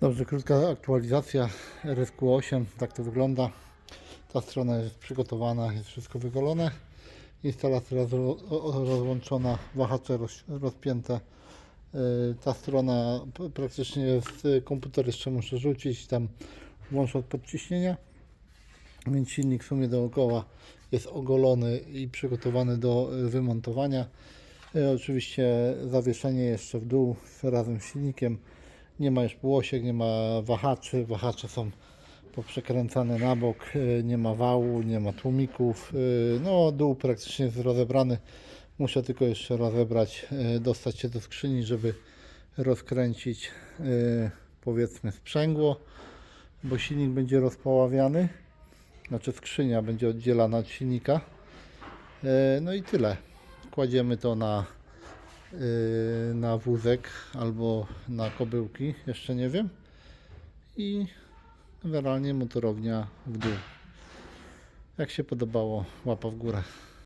Dobrze, krótka aktualizacja RSQ8, tak to wygląda. Ta strona jest przygotowana, jest wszystko wygolone. Instalacja roz, rozłączona, wahacze roz, rozpięte. Yy, Ta strona praktycznie jest, y, komputer jeszcze muszę rzucić, tam włączać podciśnienia. Więc silnik w sumie dookoła jest ogolony i przygotowany do y, wymontowania. Y, Oczywiście zawieszenie jeszcze w dół razem z silnikiem. Nie ma już półosiek, nie ma wahaczy. Wahacze są poprzekręcane na bok, y, nie ma wału, nie ma tłumików. y, No, dół praktycznie jest rozebrany. Muszę tylko jeszcze rozebrać, y, dostać się do skrzyni, żeby rozkręcić powiedzmy sprzęgło, bo silnik będzie rozpoławiany. Znaczy skrzynia będzie oddzielana od silnika. No i tyle. Kładziemy to na, na wózek albo na kobyłki, jeszcze nie wiem. I generalnie motorownia w dół. Jak się podobało, łapa w górę.